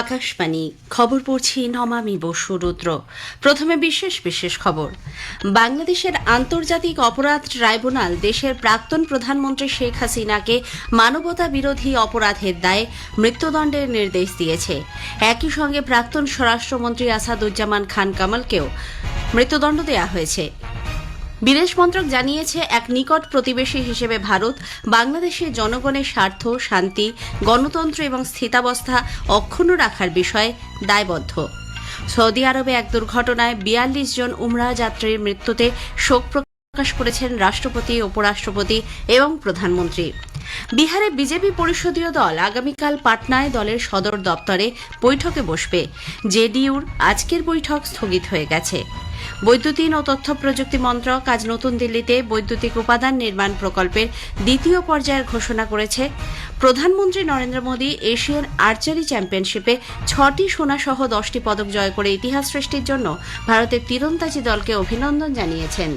আকাশবাণী, খবর পড়ছি নমামি বসু রুদ্র। প্রথমে বিশেষ বিশেষ খবর। বাংলাদেশের আন্তর্জাতিক অপরাধ ট্রাইব্যুনাল দেশের প্রাক্তন প্রধানমন্ত্রী শেখ হাসিনাকে মানবতা বিরোধী অপরাধের দায়ে মৃত্যুদণ্ডের নির্দেশ দিয়েছে। একই সঙ্গে প্রাক্তন স্বরাষ্ট্রমন্ত্রী আসাদুজ্জামান খান কামালকেও মৃত্যুদণ্ড দেওয়া হয়েছে। বিদেশ মন্ত্রক জানিয়েছে, এক নিকট প্রতিবেশী হিসেবে ভারত বাংলাদেশের জনগণের স্বার্থ, শান্তি, গণতন্ত্র এবং স্থিতাবস্থা অক্ষুণ্ণ রাখার বিষয়ে দায়বদ্ধ। সৌদি আরবে এক দুর্ঘটনায় বিয়াল্লিশ জন উমরা যাত্রীর মৃত্যুতে শোক প্রকাশ করেছেন রাষ্ট্রপতি, উপরাষ্ট্রপতি এবং প্রধানমন্ত্রী। বিহারে বিজেপি পরিষদীয় দল আগামীকাল পাটনায় দলের সদর দপ্তরে বৈঠকে বসবে। জেডিইউর আজকের বৈঠক স্থগিত হয়ে গেছে। বৈদ্যুতিন ও তথ্য প্রযুক্তি মন্ত্রক আজ নতুন দিল্লিতে বৈদ্যুতিক উপাদান নির্মাণ প্রকল্পের দ্বিতীয় পর্যায়ের ঘোষণা করেছে। প্রধানমন্ত্রী নরেন্দ্র মোদী এশিয়ান আর্চারি চ্যাম্পিয়নশিপে ছটি সোনাসহ দশটি পদক জয় করে ইতিহাস সৃষ্টির জন্য ভারতের তীরন্দাজি দলকে অভিনন্দন জানিয়েছেন।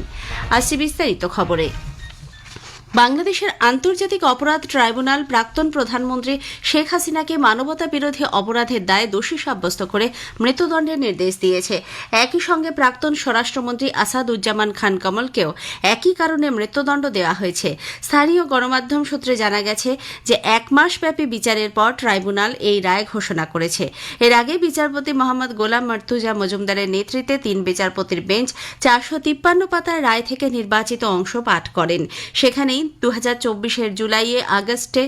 আসছি বিস্তারিত খবরে। বাংলাদেশের আন্তর্জাতিক অপরাধ ট্রাইব্যুনাল প্রাক্তন প্রধানমন্ত্রী শেখ হাসিনাকে মানবতা বিরোধী অপরাধের দায়ে দোষী সাব্যস্ত করে মৃত্যুদণ্ডের নির্দেশ দিয়েছে। একই সঙ্গে প্রাক্তন স্বরাষ্ট্রমন্ত্রী আসাদুজ্জামান খান কমলকেও একই কারণে মৃত্যুদণ্ড দেওয়া হয়েছে। স্থানীয় গণমাধ্যম সূত্রে জানা গেছে যে এক মাস ব্যাপী বিচারের পর ট্রাইব্যুনাল এই রায় ঘোষণা করেছে। এর আগে বিচারপতি মোহাম্মদ গোলাম মর্তুজা মজুমদারের নেতৃত্বে তিন বিচারপতির বেঞ্চ চারশো তিপ্পান্ন পাতার রায় থেকে নির্বাচিত অংশ পাঠ করেন। সেখানেই দু হাজার চব্বিশের জুলাইয়ে আগস্টে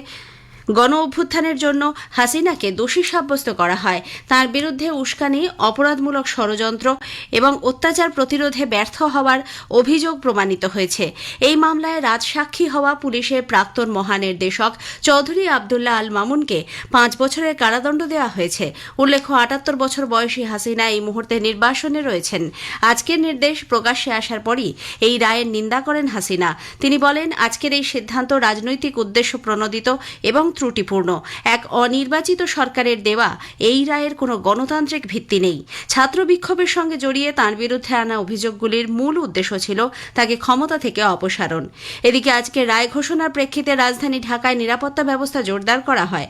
গণ অভ্যুত্থানের জন্য হাসিনাকে দোষী সাব্যস্ত করা হয়। তার বিরুদ্ধে উস্কানি, অপরাধমূলক ষড়যন্ত্র এবং অত্যাচার প্রতিরোধে ব্যর্থ হওয়ার অভিযোগ প্রমাণিত হয়েছে। এই মামলায় রাজসাক্ষী হওয়া পুলিশের প্রাক্তন মহানির্দেশক চৌধুরী আবদুল্লাহ আল মামুনকে পাঁচ বছরের কারাদণ্ড দেওয়া হয়েছে। উল্লেখ্য, আটাত্তর বছর বয়সী হাসিনা এই মুহূর্তে নির্বাসনে রয়েছেন। আজকের নির্দেশ প্রকাশ্যে আসার পরই এই রায়ের নিন্দা করেন হাসিনা। তিনি বলেন, আজকের এই সিদ্ধান্ত রাজনৈতিক উদ্দেশ্য প্রণোদিত এবং ত্রুটিপূর্ণ। এক অনির্বাচিত সরকারের দেওয়া এই রায়ের কোনো গণতান্ত্রিক ভিত্তি নেই। ছাত্র বিক্ষোভের সঙ্গে জড়িয়ে তাঁর বিরুদ্ধে আনা অভিযোগগুলির মূল উদ্দেশ্য ছিল তাকে ক্ষমতা থেকে অপসারণ। এদিকে আজকে রায় ঘোষণার প্রেক্ষিতে রাজধানী ঢাকায় নিরাপত্তা ব্যবস্থা জোরদার করা হয়।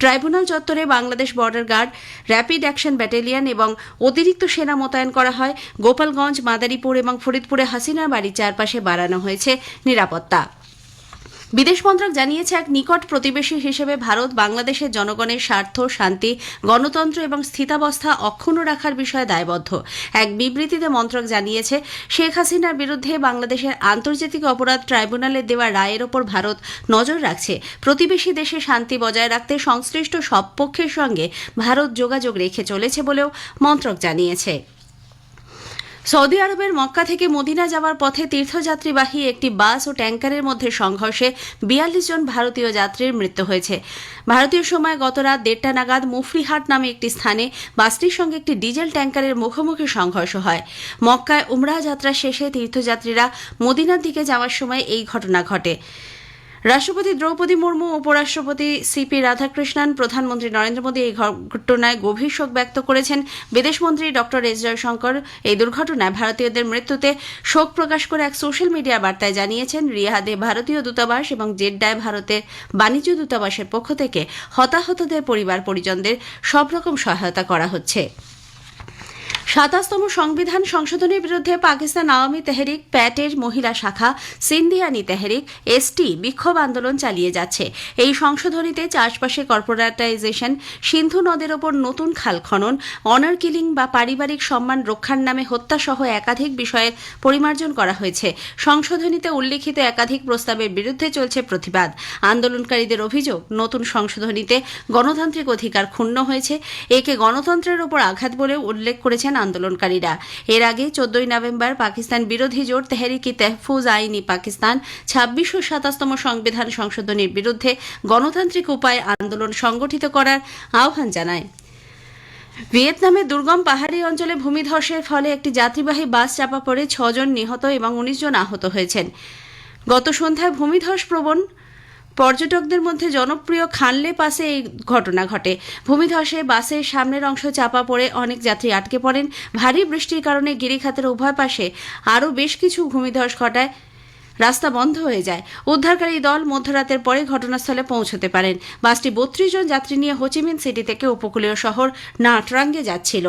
ট্রাইব্যুনাল চত্বরে Bangladesh border guard, rapid action battalion এবং অতিরিক্ত সেনা মোতায়েন করা হয়। গোপালগঞ্জ, মাদারীপুর এবং ফরিদপুরে হাসিনার বাড়ির চারপাশে বাড়ানো হয়েছে নিরাপত্তা। বিদেশ মন্ত্রক জানিয়েছে, এক নিকট প্রতিবেশী হিসেবে ভারত বাংলাদেশের জনগণের স্বার্থ, শান্তি, গণতন্ত্র এবং স্থিতাবস্থা অক্ষুণ্ণ রাখার বিষয়ে দায়বদ্ধ। এক বিবৃতিতে মন্ত্রক জানিয়েছে, শেখ হাসিনার বিরুদ্ধে বাংলাদেশের আন্তর্জাতিক অপরাধ ট্রাইব্যুনালের দেওয়া রায়ের ওপর ভারত নজর রাখছে। প্রতিবেশী দেশে শান্তি বজায় রাখতে সংশ্লিষ্ট সব পক্ষের সঙ্গে ভারত যোগাযোগ রেখে চলেছে বলেও মন্ত্রক জানিয়েছে। সৌদি আরবের মক্কা থেকে মদিনা যাওয়ার পথে তীর্থযাত্রীবাহী একটি বাস ও ট্যাঙ্কারের মধ্যে সংঘর্ষে বিয়াল্লিশ জন ভারতীয় যাত্রীর মৃত্যু হয়েছে। ভারতীয় সময় গত রাত দেড়টা নাগাদ মুফরিহাট নামে একটি স্থানে বাসটির সঙ্গে একটি ডিজেল ট্যাঙ্কারের মুখোমুখি সংঘর্ষ হয়। মক্কায় উমরাহ যাত্রা শেষে তীর্থযাত্রীরা মদিনার দিকে যাওয়ার সময় এই ঘটনা ঘটে। রাষ্ট্রপতি দ্রৌপদী মুর্মু, উপরাষ্ট্রপতি সিপি রাধাকৃষ্ণন, প্রধানমন্ত্রী নরেন্দ্র মোদী এই ঘটনায় গভীর শোক ব্যক্ত করেছেন। বিদেশমন্ত্রী ডক্টর এস জয়শঙ্কর এই দুর্ঘটনায় ভারতীয়দের মৃত্যুতে শোক প্রকাশ করে এক সোশ্যাল মিডিয়া বার্তায় জানিয়েছেন, রিয়াদে ভারতীয় দূতাবাস এবং জেড্ডায় ভারতের বাণিজ্য দূতাবাসের পক্ষ থেকে হতাহতদের পরিবার পরিজনদের সব রকম সহায়তা করা হচ্ছে। সাতাশতম সংবিধান সংশোধনের বিরুদ্ধে পাকিস্তান আওয়ামী তেহরিক, প্যাটের মহিলা শাখা সিন্ধিয়ানি তেহরিক, এসটি বিক্ষোভ আন্দোলন চালিয়ে যাচ্ছে। এই সংশোধনীতে চাষবাসে কর্পোরেটাইজেশন, সিন্ধু নদের ওপর নতুন খাল খনন অনার কিলিং বা পারিবারিক সম্মান রক্ষার নামে হত্যাসহ একাধিক বিষয়ে পরিমার্জন করা হয়েছে। সংশোধনীতে উল্লেখিত একাধিক প্রস্তাবের বিরুদ্ধে চলছে প্রতিবাদ। আন্দোলনকারীদের অভিযোগ, নতুন সংশোধনীতে গণতান্ত্রিক অধিকার ক্ষুণ্ণ হয়েছে। একে গণতন্ত্রের ওপর আঘাত বলেও উল্লেখ করেছেন আন্দোলনকারীরা। এর আগে চোদ্দই নভেম্বর পাকিস্তান বিরোধী জোট তেহরিকি তেহফুজ আইনি পাকিস্তান ছাব্বিশ ও সাতাশতম সংবিধান সংশোধনীর বিরুদ্ধে গণতান্ত্রিক উপায়ে আন্দোলন সংগঠিত করার আহ্বান জানায়। ভিয়েতনামে দুর্গম পাহাড়ি অঞ্চলে ভূমিধসের ফলে একটি যাত্রীবাহী বাস চাপা পড়ে ছজন নিহত এবং উনিশ জন আহত হয়েছেন। গত সন্ধ্যায় ভূমিধস প্রবণ পর্যটকদের মধ্যে জনপ্রিয় খানলে পাশে এই ঘটনা ঘটে। ভূমিধসে বাসের সামনের অংশ চাপা পড়ে অনেক যাত্রী আটকে পড়েন। ভারী বৃষ্টির কারণে গিরিখাতের উভয় পাশে আরও বেশ কিছু ভূমিধস ঘটায়। রাস্তা বন্ধ হয়ে যায়। উদ্ধারকারী দল মধ্যরাতের পরে ঘটনাস্থলে পৌঁছতে পারেন। বাসটি বত্রিশ জন যাত্রী নিয়ে হোচিমিন সিটি থেকে উপকূলীয় শহর নাটরাঙ্গে যাচ্ছিল।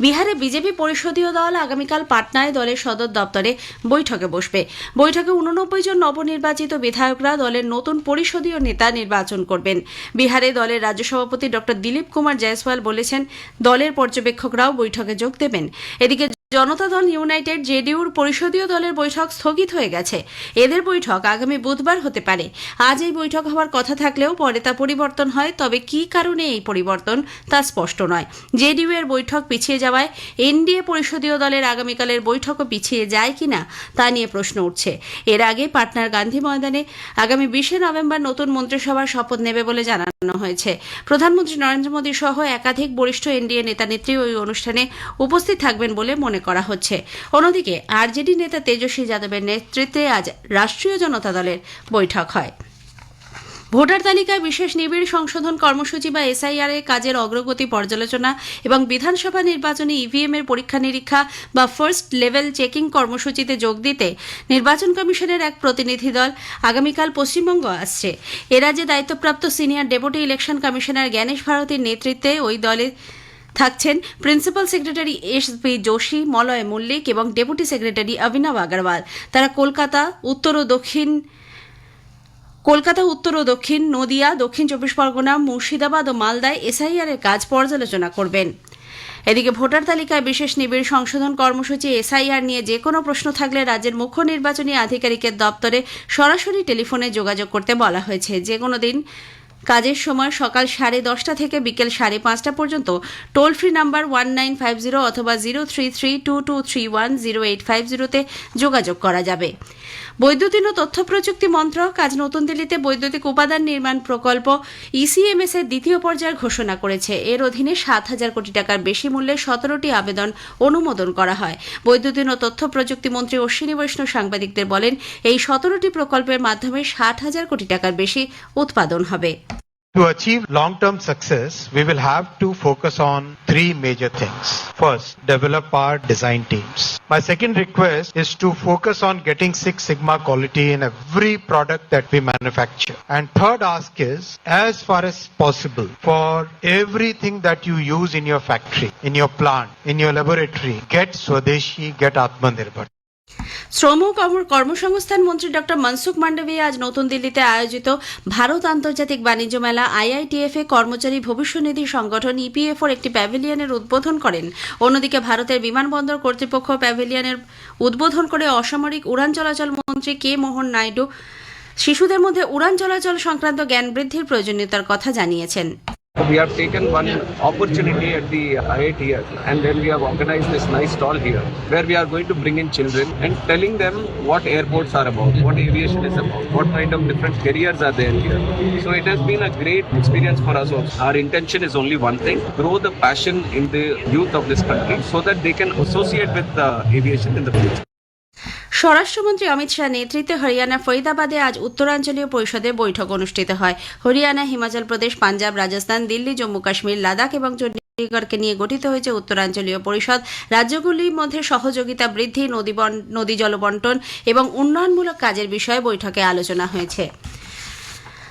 বিহারে বিজেপি পরিষদীয় দল আগামীকাল পাটনায় দলের সদর দপ্তরে বৈঠকে বসবে। বৈঠকে উননব্বই জন নবনির্বাচিত বিধায়করা দলের নতুন পরিষদীয় নেতা নির্বাচন করবেন। বিহারে দলের রাজ্য সভাপতি ডক্টর দিলীপ কুমার জয়সওয়াল বলেছেন, দলের পর্যবেক্ষকরাও বৈঠকে যোগ দেবেন। এদিকে জনতা দল ইউনাইটেড জেডিউর পরিষদীয় দলের বৈঠক স্থগিত হয়ে গেছে। এদের বৈঠক আগামী বুধবার হতে পারে। আজ এই বৈঠক হওয়ার কথা থাকলেও পরে তা পরিবর্তন হয়, তবে কী কারণে এই পরিবর্তন তা স্পষ্ট নয়। জেডিউ এর বৈঠক পিছিয়ে যাওয়ায় এনডিএ পরিষদীয় দলের আগামীকালের বৈঠকও পিছিয়ে যায় কিনা তা নিয়ে প্রশ্ন উঠছে। এর আগে পাটনার গান্ধী ময়দানে আগামী বিশে নভেম্বর নতুন মন্ত্রিসভার শপথ নেবে বলে জানানো হয়েছে। প্রধানমন্ত্রী নরেন্দ্র মোদী সহ একাধিক বরিষ্ঠ এনডিএ নেতা নেত্রী ওই অনুষ্ঠানে উপস্থিত থাকবেন বলে মনে করা হচ্ছে। অন্যদিকে আরজেডি নেতা তেজস্বী যাদবের নেতৃত্বে আজ রাষ্ট্রীয় জনতা দলের বৈঠক হয়। ভোটার তালিকায় বিশেষ নিবিড় সংশোধন কর্মসূচি বা এসআইআর এর কাজের অগ্রগতি পর্যালোচনা এবং বিধানসভা নির্বাচনে ইভিএম এর পরীক্ষা নিরীক্ষা বা ফার্স্ট লেভেল চেকিং কর্মসূচিতে যোগ দিতে নির্বাচন কমিশনের এক প্রতিনিধি দল আগামীকাল পশ্চিমবঙ্গ আসছে। এ রাজ্যে দায়িত্বপ্রাপ্ত senior deputy election commissioner Gyanesh ভারতীর নেতৃত্বে ওই দলে থাকছেন principal secretary S P Joshi, Malay Mallick এবং ডেপুটি সেক্রেটারি অভিনব আগরওয়াল। তারা কলকাতা, উত্তর ও দক্ষিণ কলকাতা, উত্তর ও দক্ষিণ, নদিয়া, দক্ষিণ চব্বিশ পরগনা, মুর্শিদাবাদ ও মালদায় এসআইআর এর কাজ পর্যালোচনা করবেন। এদিকে ভোটার তালিকায় বিশেষ নিবিড় সংশোধন কর্মসূচি, এসআইআর নিয়ে যে কোনো প্রশ্ন থাকলে রাজ্যের মুখ্য নির্বাচনী আধিকারিকের দপ্তরে সরাসরি টেলিফোনে যোগাযোগ করতে বলা হয়েছে। যে কোনো দিন কাজের সময় সকাল সাড়ে দশটা থেকে বিকেল সাড়ে পাঁচটা পর্যন্ত toll free number one nine five zero অথবা zero three three two two three one zero eight five জিরোতে যোগাযোগ করা যাবে। বৈদ্যুতিন ও তথ্য প্রযুক্তি মন্ত্রক আজ নতুন দিল্লিতে বৈদ্যুতিক উপাদান নির্মাণ প্রকল্প ইসিএমএস এর দ্বিতীয় পর্যায়ের ঘোষণা করেছে। এর অধীনে সাত হাজার কোটি টাকার বেশি মূল্যে সতেরোটি আবেদন অনুমোদন করা হয়। বৈদ্যুতিন ও তথ্য প্রযুক্তি মন্ত্রী অশ্বিনী বৈষ্ণব সাংবাদিকদের বলেন, এই সতেরোটি প্রকল্পের মাধ্যমে ষাট হাজার কোটি টাকার বেশি উৎপাদন হবে। To achieve long-term success, we will have to focus on three major things. First, develop our design teams. My second request is to focus on getting Six Sigma quality in every product that we manufacture. And third ask is, as far as possible, for everything that you use in your factory, in your plant, in your laboratory, get Swadeshi, get Atmanirbhar. শ্রম কর্ম- কর্মসংস্থান মন্ত্রী doctor Mansukh Mandaviya আজ নতুন দিল্লিতে আয়োজিত ভারত আন্তর্জাতিক বাণিজ্য মেলা আইআইটিএফ এ কর্মচারী ভবিষ্যনিধি সংগঠন ইপিএফ ওর একটি প্যাভিলিয়নের উদ্বোধন করেন। অন্যদিকে ভারতের বিমানবন্দর কর্তৃপক্ষ প্যাভিলিয়নের উদ্বোধন করে অসামরিক উড়ান চলাচল মন্ত্রী কে মোহন নাইডু শিশুদের মধ্যে উড়ান চলাচল সংক্রান্ত জ্ঞান বৃদ্ধির প্রয়োজনীয়তার কথা জানিয়েছেন। We have taken one opportunity at the IITF and then we have organized this nice stall here where we are going to bring in children and telling them what airports are about, what aviation is about, what kind of different careers are there here. So it has been a great experience for us also. Our intention is only one thing, grow the passion in the youth of this country so that they can associate with uh, aviation in the future. স্বরাষ্ট্রমন্ত্রী অমিত শাহ নেতৃত্বে হরিয়ানা ফরিদাবাদে আজ উত্তরাঞ্চলীয় পরিষদের বৈঠক অনুষ্ঠিত হয়। হরিয়ানা, হিমাচল প্রদেশ, পাঞ্জাব, রাজস্থান, দিল্লি, জম্মু কাশ্মীর, লাদাখ এবং চণ্ডীগড়কে নিয়ে গঠিত হয়েছে উত্তরাঞ্চলীয় পরিষদ। রাজ্যগুলির মধ্যে সহযোগিতা বৃদ্ধি, নদী নদী জলবন্টন এবং উন্নয়নমূলক কাজের বিষয়ে বৈঠকে আলোচনা হয়েছে।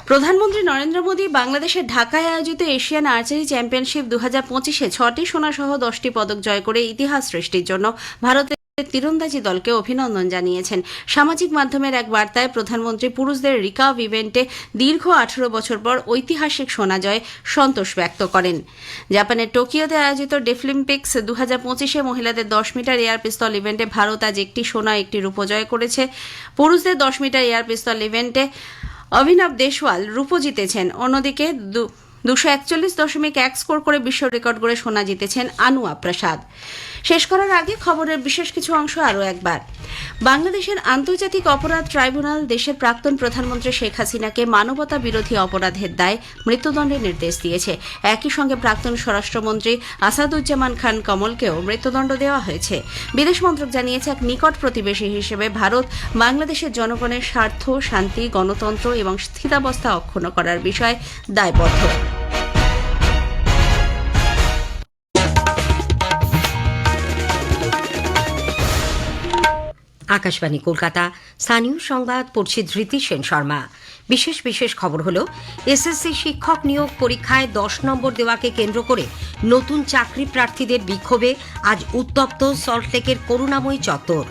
প্রধানমন্ত্রী নরেন্দ্র মোদী বাংলাদেশের ঢাকায় আয়োজিত এশিয়ান আর্চারি চ্যাম্পিয়নশিপ দু হাজার পঁচিশে ছটি সোনাসহ দশটি পদক জয় করে ইতিহাস সৃষ্টির জন্য ভারতের তীরন্দাজি দলকে অভিনন্দন জানিয়েছেন। সামাজিক মাধ্যমের এক বার্তায় প্রধানমন্ত্রী পুরুষদের রিকার্ভ ইভেন্টে দীর্ঘ আঠারো বছর পর ঐতিহাসিক সোনা জয়ে সন্তোষ ব্যক্ত করেন। জাপানের টোকিওতে আয়োজিত ডেফলিম্পিক্স দু হাজার পঁচিশে মহিলাদের দশ মিটার এয়ার পিস্তল ইভেন্টে ভারত আজ একটি সোনা, একটি রূপো জয় করেছে। পুরুষদের দশ মিটার এয়ার পিস্তল ইভেন্টে অভিনব দেশওয়াল রূপো জিতেছেন। অন্যদিকে দুশো একচল্লিশ দশমিক এক স্কোর করে বিশ্ব রেকর্ড করে সোনা জিতেছেন আনুয়া প্রসাদ। শেষ করার আগে খবরের বিশেষ কিছু অংশ আরও একবার। বাংলাদেশের আন্তর্জাতিক অপরাধ ট্রাইব্যুনাল দেশের প্রাক্তন প্রধানমন্ত্রী শেখ হাসিনাকে মানবতা বিরোধী অপরাধের দায় মৃত্যুদণ্ডের নির্দেশ দিয়েছে। একই সঙ্গে প্রাক্তন স্বরাষ্ট্রমন্ত্রী আসাদুজ্জামান খান কমলকেও মৃত্যুদণ্ড দেওয়া হয়েছে। বিদেশ মন্ত্রক জানিয়েছে, এক নিকট প্রতিবেশী হিসেবে ভারত বাংলাদেশের জনগণের স্বার্থ, শান্তি, গণতন্ত্র এবং স্থিতাবস্থা অক্ষুণ্ণ করার বিষয়ে দায়বদ্ধ। আকাশবাণী, কলকাতা। স্থানীয় সংবাদ, পড়ছি ধৃতি সেন শর্মা। বিশেষ বিশেষ খবর হল, এসএসসি শিক্ষক নিয়োগ পরীক্ষায় দশ নম্বর দেওয়াকে কেন্দ্র করে নতুন চাকরি প্রার্থীদের বিক্ষোভে আজ উত্তপ্ত সল্টলেকের করুণাময়ী চত্বর।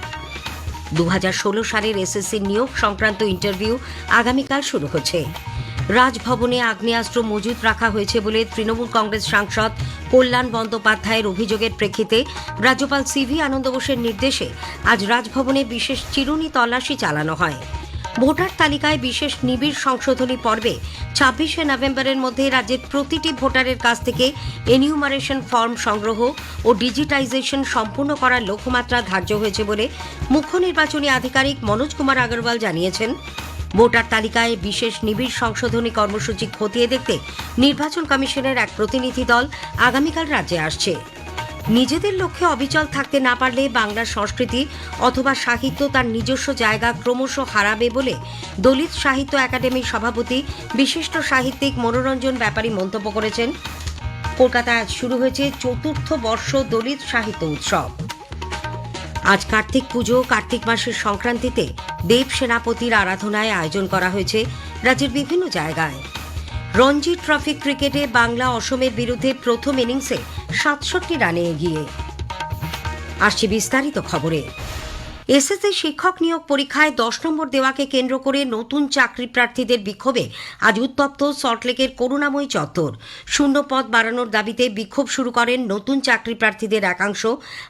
দু হাজার ষোলো সালের এসএসসি নিয়োগ সংক্রান্ত ইন্টারভিউ আগামীকাল শুরু হচ্ছে। রাজভবনে আগ্নেয়াস্ত্র মজুত রাখা হয়েছে বলে তৃণমূল কংগ্রেস সাংসদ কল্যাণ বন্দ্যোপাধ্যায়ের অভিযোগের প্রেক্ষিতে রাজ্যপাল সিভি আনন্দ বোসের নির্দেশে আজ রাজভবনে বিশেষ চিরুনি তল্লাশি চালানো হয়। ভোটার তালিকায় বিশেষ নিবিড় সংশোধনী পর্বে ছাব্বিশে নভেম্বরের মধ্যে রাজ্যের প্রতিটি ভোটারের কাছ থেকে এনিউমারেশন ফর্ম সংগ্রহ ও ডিজিটাইজেশন সম্পূর্ণ করার লক্ষ্যমাত্রা ধার্য হয়েছে বলে মুখ্য নির্বাচনী আধিকারিক মনোজ কুমার আগরওয়াল জানিয়েছেন। ভোটার তালিকায় বিশেষ নিবিড় সংশোধনী কর্মসূচি খতিয়ে দেখতে নির্বাচন কমিশনের এক প্রতিনিধি দল আগামীকাল রাজ্যে আসছে। নিজেদের লক্ষ্যে অবিচল থাকতে না পারলে বাংলার সংস্কৃতি অথবা সাহিত্য তার নিজস্ব জায়গা ক্রমশ হারাবে বলে দলিত সাহিত্য একাডেমির সভাপতি, বিশিষ্ট সাহিত্যিক মনোরঞ্জন ব্যাপারী মন্তব্য করেছেন। কলকাতায় আজ শুরু হয়েছে চতুর্থ বর্ষ দলিত সাহিত্য উৎসব। আজ কার্তিক পুজো, কার্তিক মাসের সংক্রান্তিতে দেব সেনাপতির আরাধনায় আয়োজন করা হয়েছে রাজ্যের বিভিন্ন জায়গায়। রঞ্জি ট্রফি ক্রিকেটে বাংলা অসমের বিরুদ্ধে প্রথম ইনিংসে সাতষট্টি রানে এগিয়ে। আসছে বিস্তারিত খবরে। এসএসসি শিক্ষক নিয়োগ পরীক্ষায় দশ নম্বর দেওয়াকে কেন্দ্র করে নতুন চাকরি প্রার্থীদের বিক্ষোভে আজ উত্তপ্ত সল্টলেকের করুণাময়ী চত্বর। শূন্য পদ বাড়ানোর দাবিতে বিক্ষোভ শুরু করেন নতুন চাকরি প্রার্থীদের একাংশ।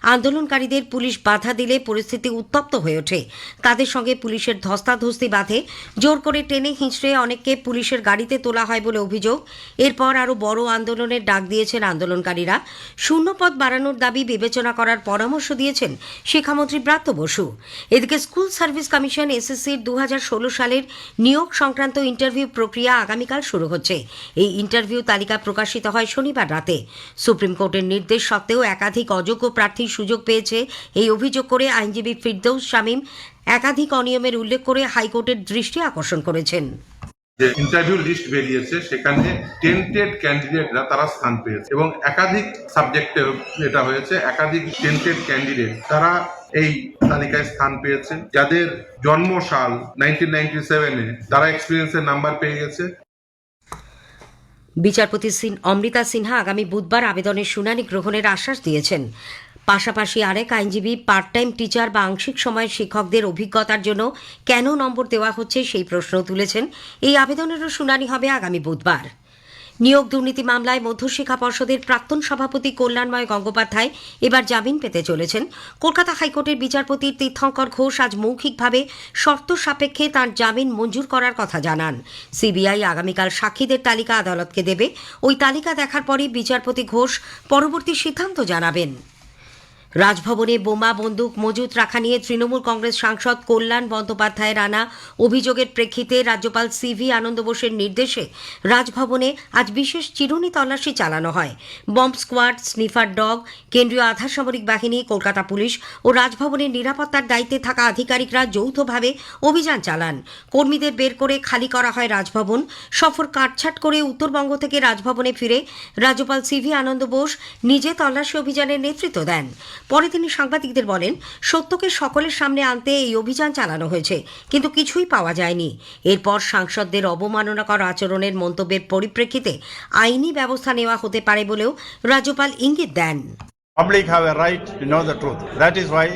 আন্দোলনকারীদের পুলিশ বাধা দিলে পরিস্থিতি উত্তপ্ত হয়ে ওঠে। তাদের সঙ্গে পুলিশের ধস্তাধস্তি বাঁধে। জোর করে টেনে হিঁচড়ে অনেককে পুলিশের গাড়িতে তোলা হয় বলে অভিযোগ। এরপর আরও বড় আন্দোলনের ডাক দিয়েছেন আন্দোলনকারীরা। শূন্য পদ বাড়ানোর দাবি বিবেচনা করার পরামর্শ দিয়েছেন শিক্ষামন্ত্রী ব্রাত্য বসু। এদিকে স্কুল সার্ভিস কমিশন এসএসসির দু হাজার ষোলো সালের নিয়োগ সংক্রান্ত ইন্টারভিউ প্রক্রিয়া আগামীকাল শুরু হচ্ছে। এই ইন্টারভিউ তালিকা প্রকাশিত হয় শনিবার রাতে। সুপ্রিম কোর্টের নির্দেশ সত্ত্বেও একাধিক অযোগ্য প্রার্থীর সুযোগ পেয়েছে এই অভিযোগ করে আইনজীবী ফিরদৌস শামীম একাধিক অনিয়মের উল্লেখ করে হাইকোর্টের দৃষ্টি আকর্ষণ করেছেন। যে ইন্টারভিউ লিস্ট বেরিয়েছে, সেখানে টেন্টেড ক্যান্ডিডেটরা তারা স্থান পেয়েছে। এবং একাধিক সাবজেক্টে এটা হয়েছে, একাধিক টেন্টেড ক্যান্ডিডেট তারা এই তালিকায় স্থান পেয়েছে। যাদের জন্মসাল নাইনটিন নাইনটি তারা এক্সপিরিয়েন্সের নাম্বার পেয়ে গেছে। বিচারপতি অমৃতা সিনহা আগামী বুধবার আবেদনের শুনানি গ্রহণের আশ্বাস দিয়েছেন। পাশাপাশি আরেক আইনজীবী পার্ট টাইম টিচার বা আংশিক সময়ের শিক্ষকদের অভিজ্ঞতার জন্য কেন নম্বর দেওয়া হচ্ছে সেই প্রশ্ন তুলেছেন। এই আবেদনেরও শুনানি হবে আগামী বুধবার। নিয়োগ দুর্নীতি মামলায় মধ্যশিক্ষা পর্ষদের প্রাক্তন সভাপতি কল্যাণময় গঙ্গোপাধ্যায় এবার জামিন পেতে চলেছেন। কলকাতা হাইকোর্টের বিচারপতি তীর্থঙ্কর ঘোষ আজ মৌখিকভাবে শর্ত সাপেক্ষে তার জামিন মঞ্জুর করার কথা জানান। সিবিআই আগামীকাল সাক্ষীদের তালিকা আদালতকে দেবে। ওই তালিকা দেখার পরই বিচারপতি ঘোষ পরবর্তী সিদ্ধান্ত জানাবেন। রাজভবনে বোমা, বন্দুক, মজুত রাখা নিয়ে তৃণমূল কংগ্রেস সাংসদ কল্যাণ বন্দ্যোপাধ্যায়ের আনা অভিযোগের প্রেক্ষিতে রাজ্যপাল সিভি আনন্দ বোসের নির্দেশে রাজভবনে আজ বিশেষ চিরুনি তল্লাশি চালানো হয়। বম্ব স্কোয়াড, স্নিফার ডগ, কেন্দ্রীয় আধা সামরিক বাহিনী, কলকাতা পুলিশ ও রাজভবনের নিরাপত্তার দায়িত্বে থাকা আধিকারিকরা যৌথভাবে অভিযান চালান। কর্মীদের বের করে খালি করা হয় রাজভবন। সফর কাটছাট করে উত্তরবঙ্গ থেকে রাজভবনে ফিরে রাজ্যপাল সিভি আনন্দ বোস নিজে তল্লাশি অভিযানের নেতৃত্ব দেন। পরে তিনি সাংবাদিকদের বলেন সত্যকে সকলের সামনে আনতে এই অভিযান চালানো হয়েছে কিন্তু কিছুই পাওয়া যায়নি এরপর সাংসদদের অবমাননাকর আচরণের মন্তব্যের পরিপ্রেক্ষিতে আইনি ব্যবস্থা নেওয়া হতে পারে বলেও রাজ্যপাল ইঙ্গিত দেন Public have a right to know the truth. That is why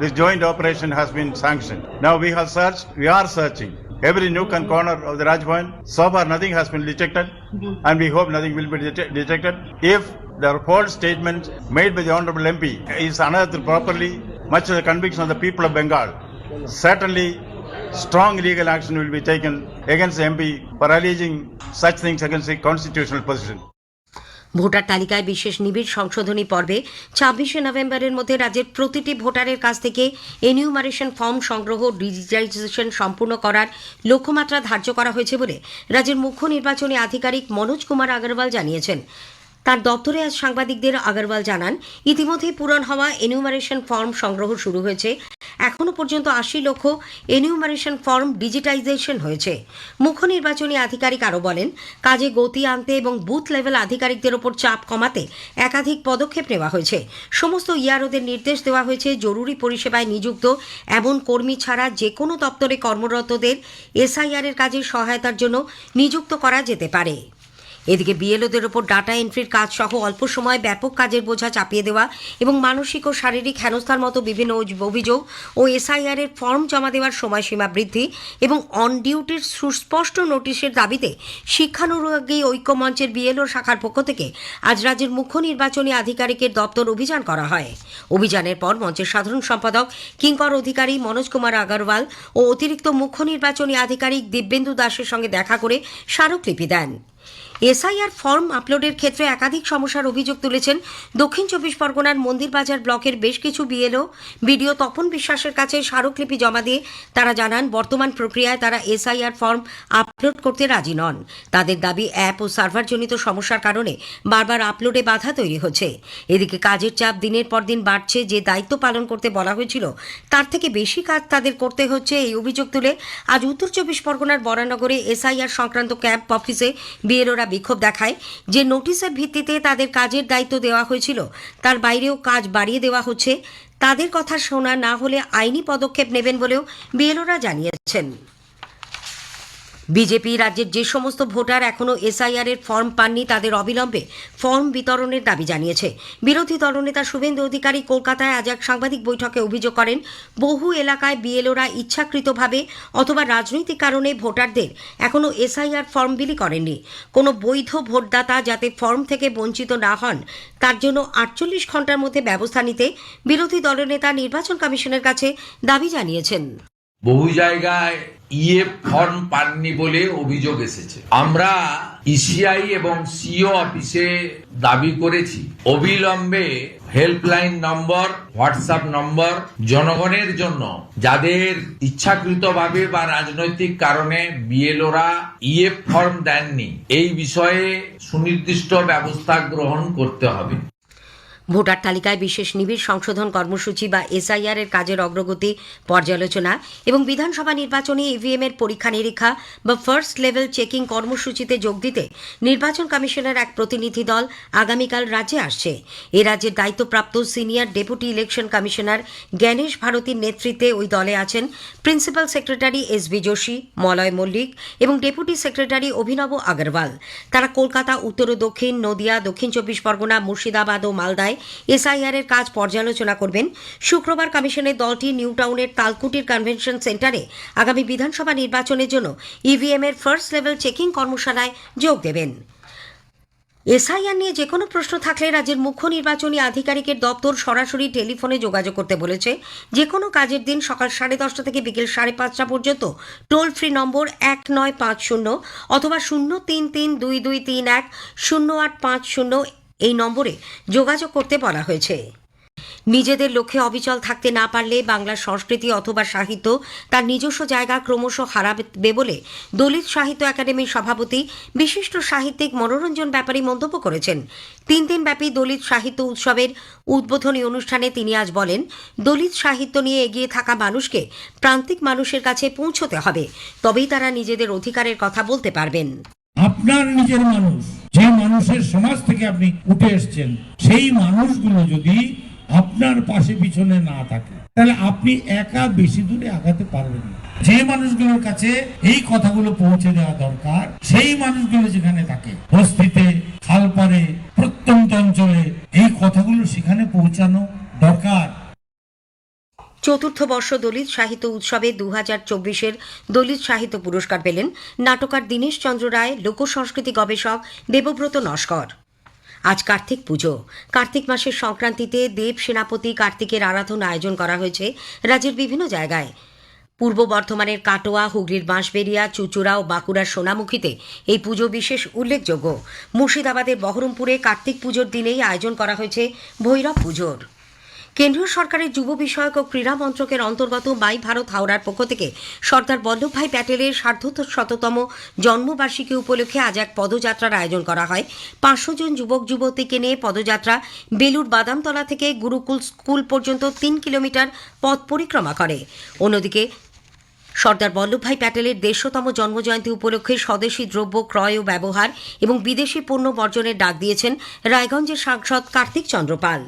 this joint operation has been sanctioned. Now we have searched, we are searching every nook and corner of the Rajbhavan. So far nothing has been detected and we hope nothing will be detec- detected. If the false statement made by the Honorable MP is unearthed properly, much to the conviction of the people of Bengal, certainly strong legal action will be taken against the MP for alleging such things against the constitutional position. Voter তালিকায় বিশেষ নিবিড় সংশোধনী পর্বে ছাব্বিশে নভেম্বরের মধ্যে রাজ্যের প্রতিটি ভোটারের কাছ থেকে এনিউমারেশন ফর্ম সংগ্রহ ডিজিটাইজেশন সম্পূর্ণ করার লক্ষ্যমাত্রা ধার্য করা হয়েছে বলে রাজ্যের মুখ্য নির্বাচনী আধিকারিক মনোজ কুমার আগরওয়াল জানিয়েছেন তার দপ্তরে আজ সাংবাদিকদের আগরওয়াল জানান, ইতিমধ্যে পূরণ হওয়া এনিউমারেশন ফর্ম সংগ্রহ শুরু হয়েছে। এখনও পর্যন্ত আশি লক্ষ এনিউমারেশন ফর্ম ডিজিটাইজেশন হয়েছে। মুখ্য নির্বাচনী আধিকারিক আরও বলেন, কাজে গতি আনতে এবং বুথ লেভেল আধিকারিকদের ওপর চাপ কমাতে একাধিক পদক্ষেপ নেওয়া হয়েছে। সমস্ত ইয়ারোদের নির্দেশ দেওয়া হয়েছে জরুরি পরিষেবায় নিযুক্ত এমন কর্মী ছাড়া যে কোনো দপ্তরে কর্মরতদের এসআইআর এর কাজে সহায়তার জন্য নিযুক্ত করা যেতে পারে। এদিকে বিএলওদের ওপর ডাটা এন্ট্রির কাজ সহ অল্প সময় ব্যাপক কাজের বোঝা চাপিয়ে দেওয়া এবং মানসিক ও শারীরিক হেনস্থার মতো বিভিন্ন অভিযোগ ও এসআইআর এর ফর্ম জমা দেওয়ার সময়সীমা বৃদ্ধি এবং অন ডিউটির সুস্পষ্ট নোটিশের দাবিতে শিক্ষানুরাগী ঐক্যমঞ্চের বিএলও শাখার পক্ষ থেকে আজ রাজ্যের মুখ্য নির্বাচনী আধিকারিকের দপ্তর অভিযান করা হয়। অভিযানের পর মঞ্চের সাধারণ সম্পাদক কিঙ্কর অধিকারী মনোজ কুমার আগরওয়াল ও অতিরিক্ত মুখ্য নির্বাচনী আধিকারিক দিব্যেন্দু দাসের সঙ্গে দেখা করে স্মারকলিপি দেন। এসআইআর ফর্ম আপলোডের ক্ষেত্রে একাধিক সমস্যার অভিযোগ তুলেছেন দক্ষিণ চব্বিশ পরগনার মন্দিরবাজার ব্লকের বেশ কিছু বিএলও। বিডিও তপন বিশ্বাসের কাছে স্মারকলিপি জমা দিয়ে তারা জানান, বর্তমান প্রক্রিয়ায় তারা এসআইআর ফর্ম আপলোড করতে রাজি নন। তাদের দাবি, অ্যাপ ও সার্ভারজনিত সমস্যার কারণে বারবার আপলোডে বাধা তৈরি হচ্ছে। এদিকে কাজের চাপ দিনের পর দিন বাড়ছে, যে দায়িত্ব পালন করতে বলা হয়েছিল তার থেকে বেশি কাজ তাদের করতে হচ্ছে এই অভিযোগ তুলে আজ উত্তর চব্বিশ পরগনার বরানগরে এসআইআর সংক্রান্ত ক্যাম্প অফিসে বিএলওরা বিক্ষোভ দেখায় যে নোটিশের ভিত্তিতে তাদের কাজের দায়িত্ব দেওয়া হয়েছিল। তার বাইরেও কাজ বাড়িয়ে দেওয়া হচ্ছে। তাদের কথা শোনা না হলে আইনি পদক্ষেপ নেবেন বলেও বিএলওরা জানিয়েছেন। বিজেপি রাজ্যের যে সমস্ত ভোটার এখনও এসআইআর এর ফর্ম পাননি, তাদের অবিলম্বে ফর্ম বিতরণের দাবি জানিয়েছে। বিরোধী দলনেতা শুভেন্দু অধিকারী কলকাতায় আজ এক সাংবাদিক বৈঠকে অভিযোগ করেন, বহু এলাকায় বিএলওরা ইচ্ছাকৃতভাবে অথবা রাজনৈতিক কারণে ভোটারদের এখনও এসআইআর ফর্ম বিলি করেননি। কোনো বৈধ ভোটদাতা যাতে ফর্ম থেকে বঞ্চিত না হন, তার জন্য আটচল্লিশ ঘণ্টার মধ্যে ব্যবস্থা নিতে বিরোধী দলনেতা নির্বাচন কমিশনের কাছে দাবি জানিয়েছেন। বহু জায়গায় ইয়ে ফর্ম পাননি বলে অভিযোগ এসেছে। আমরা ইসিআই এবং সিও অফিসে দাবি করেছি। অবিলম্বে হেল্পলাইন নম্বর হোয়াটসঅ্যাপ নম্বর জনগণের জন্য, যাদের ইচ্ছাকৃতভাবে বা রাজনৈতিক কারণে বিএলওরা ইএফ ফর্ম দেননি, এই বিষয়ে সুনির্দিষ্ট ব্যবস্থা গ্রহণ করতে হবে। ভোটার তালিকায় বিশেষ নিবিড় সংশোধন কর্মসূচি বা এসআইআর এর কাজের অগ্রগতি পর্যালোচনা এবং বিধানসভা নির্বাচনে ইভিএম এর পরীক্ষা নিরীক্ষা বা ফার্স্ট লেভেল চেকিং কর্মসূচিতে যোগ দিতে নির্বাচন কমিশনের এক প্রতিনিধি দল আগামীকাল রাজ্যে আসছে। এ রাজ্যের দায়িত্বপ্রাপ্ত senior deputy election commissioner Gyanesh ভারতীর নেতৃত্বে ওই দলে আছেন principal secretary S B Joshi, Malay Mallick এবং ডেপুটি সেক্রেটারি অভিনব আগরওয়াল। তারা কলকাতা, উত্তর ও দক্ষিণ, নদিয়া, দক্ষিণ চব্বিশ পরগনা, মুর্শিদাবাদ ও মালদায় এসআইআর এর কাজ পর্যালোচনা করবেন। শুক্রবার কমিশনের দলটি নিউ টাউনের তালকুটির কনভেনশন সেন্টারে আগামী বিধানসভা নির্বাচনের জন্য ইভিএম এর ফার্স্ট লেভেল চেকিং কর্মশালায় যোগ দেবেন। এসআইআর নিয়ে যে কোনো প্রশ্ন থাকলে রাজ্যের মুখ্য নির্বাচনী আধিকারিকের দপ্তর সরাসরি টেলিফোনে যোগাযোগ করতে বলেছে। যে কোনো কাজের দিন সকাল সাড়ে দশটা থেকে বিকেল সাড়ে পাঁচটা পর্যন্ত টোল ফ্রি নম্বর এক নয় পাঁচ শূন্য অথবা শূন্য তিন তিন দুই দুই তিন এক শূন্য আট পাঁচ শূন্য এই নম্বরে যোগাযোগ করতে বলা হয়েছে। নিজেদের লক্ষ্যে অবিচল থাকতে না পারলে বাংলার সংস্কৃতি অথবা সাহিত্য তার নিজস্ব জায়গা ক্রমশ হারাবে বলে দলিত সাহিত্য একাডেমির সভাপতি বিশিষ্ট সাহিত্যিক মনোরঞ্জন ব্যাপারী মন্তব্য করেছেন। তিন দিনব্যাপী দলিত সাহিত্য উৎসবের উদ্বোধনী অনুষ্ঠানে তিনি আজ বলেন, দলিত সাহিত্য নিয়ে এগিয়ে থাকা মানুষকে প্রান্তিক মানুষের কাছে পৌঁছতে হবে, তবেই তারা নিজেদের অধিকারের কথা বলতে পারবেন। আপনার নিজের মানুষ, যে মানুষের সমাজ থেকে আপনি উঠে এসছেন, সেই মানুষগুলো যদি আপনার পাশে পিছনে না থাকে, তাহলে আপনি একা বেশি দূরে আগাতে পারবেন না। যে মানুষগুলোর কাছে এই কথাগুলো পৌঁছে দেওয়া দরকার, সেই মানুষগুলো যেখানে থাকে, বস্তিতে খালপারে প্রত্যন্ত অঞ্চলে, এই কথাগুলো সেখানে পৌঁছানো দরকার। চতুর্থ বর্ষ দলিত সাহিত্য উৎসবে দু হাজার চব্বিশের দলিত সাহিত্য পুরস্কার পেলেন নাটকার দীনেশ চন্দ্র রায়, লোকসংস্কৃতি গবেষক দেবব্রত নস্কর। আজ কার্তিক পুজো। কার্তিক মাসের সংক্রান্তিতে দেব সেনাপতি কার্তিকের আরাধনা আয়োজন করা হয়েছে রাজ্যের বিভিন্ন জায়গায়। পূর্ব বর্ধমানের কাটোয়া, হুগলির বাঁশবেরিয়া চুচুড়া ও বাঁকুড়ার সোনামুখীতে এই পুজো বিশেষ উল্লেখযোগ্য। মুর্শিদাবাদের বহরমপুরে কার্তিক পুজোর দিনেই আয়োজন করা হয়েছে ভৈরব পুজোর। কেন্দ্রীয় সরকারের যুব বিষয়ক ও ক্রীড়া মন্ত্রকের অন্তর্গত মাই ভারত হাওড়ার পক্ষ থেকে সর্দার বল্লভভাই প্যাটেলের সার্ধশততম জন্মবার্ষিকী উপলক্ষে আজ এক পদযাত্রার আয়োজন করা হয়। পাঁচশো জন যুবক যুবতীকে নিয়ে পদযাত্রা বেলুর বাদামতলা থেকে গুরুকুল স্কুল পর্যন্ত তিন কিলোমিটার পথ পরিক্রমা করে। অন্যদিকে সর্দার বল্লভভাই প্যাটেলের দেড়শোতম জন্মজয়ন্তী উপলক্ষে স্বদেশী দ্রব্য ক্রয় ও ব্যবহার এবং বিদেশি পণ্য বর্জনের ডাক দিয়েছেন রায়গঞ্জের সাংসদ কার্তিক চন্দ্রপাল।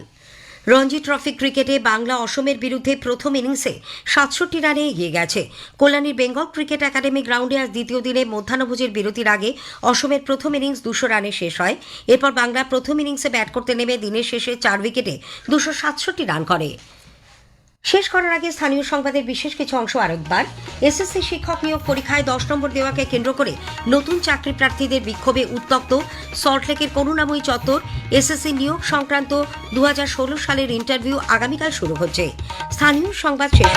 রঞ্জি ট্রফি ক্রিকেটে বাংলা অসমের বিরুদ্ধে প্রথম ইনিংসে সাতষট্টি রানে এগিয়ে গেছে। কল্যাণীর বেঙ্গল ক্রিকেট একাডেমি গ্রাউন্ডে আজ দ্বিতীয় দিনে মধ্যাহ্নভোজের বিরতির আগে অসমের প্রথম ইনিংস দুশো রানে শেষ হয়। এরপর বাংলা প্রথম ইনিংসে ব্যাট করতে নেমে দিনের শেষে চার উইকেটে দুশো সাতষট্টি রান করে। শেষ করার আগে স্থানীয় সংবাদের বিশেষ কিছু অংশ আরেকবার। এসএসসি শিক্ষক নিয়োগ পরীক্ষায় দশ নম্বর দেওয়াকে কেন্দ্র করে নতুন চাকরি প্রার্থীদের বিক্ষোভে উত্তপ্ত সল্টলেকের করুণাময়ী চত্বর। এসএসসি নিয়োগ সংক্রান্ত দু হাজার ষোলো সালের ইন্টারভিউ আগামীকাল শুরু হচ্ছে। স্থানীয় সংবাদ শেষ।